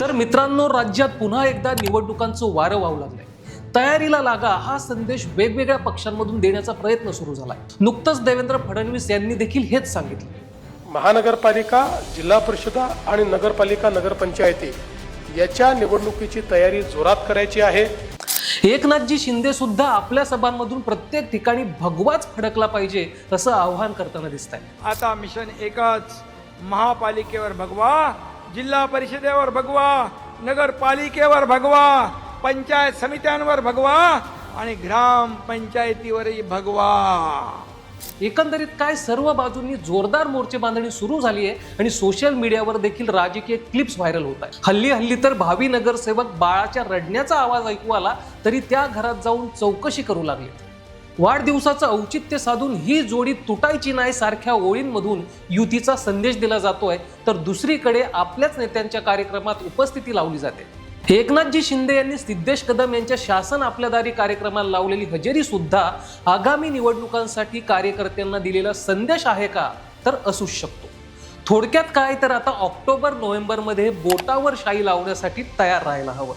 तर मित्रांनो राज्यात पुन्हा एकदा निवडणुकांचं वारं वाहू लागलंय. तयारीला लागा हा संदेश वेगवेगळ्या पक्षांमधून देण्याचा प्रयत्न सुरू झालाय. नुकतंच देवेंद्र फडणवीस यांनी देखील हेच सांगितलं. महानगरपालिका जिल्हा परिषदा आणि नगरपालिका नगरपंचायती याच्या निवडणुकीची तयारी जोरात करायची आहे. एकनाथजी शिंदे सुद्धा आपल्या सभांमधून प्रत्येक ठिकाणी भगवाच फडकला पाहिजे असं आवाहन करताना दिसत आहे आता मिशन एकच महापालिकेवर भगवा जिल्हा परिषदेवर भगवा नगरपालिकेवर भगवा पंचायत समित्यांवर भगवा आणि ग्रामपंचायतीवरही भगवा. एकंदरीत काय सर्व बाजूंनी जोरदार मोर्चे बांधणी सुरू झाली आहे आणि सोशल मीडियावर देखील राजकीय क्लिप्स व्हायरल होत आहे हल्ली हल्ली तर भावी नगरसेवक बाळाच्या रडण्याचा आवाज ऐकू आला तरी त्या घरात जाऊन चौकशी करू लागली. वाढदिवसाचं औचित्य साधून ही जोडी तुटायची नाही सारख्या ओळींमधून युतीचा संदेश दिला जातोय. तर दुसरीकडे आपल्याच नेत्यांच्या कार्यक्रमात उपस्थिती लावली जाते. एकनाथजी शिंदे यांनी सिद्धेश कदम यांच्या शासन आपल्या दारी कार्यक्रमाला लावलेली हजेरी सुद्धा आगामी निवडणुकांसाठी कार्यकर्त्यांना दिलेला संदेश आहे का? तर असूच शकतो. थोडक्यात काय? तर आता ऑक्टोबर नोव्हेंबरमध्ये बोटावर शाई लावण्यासाठी तयार राहायला हवं.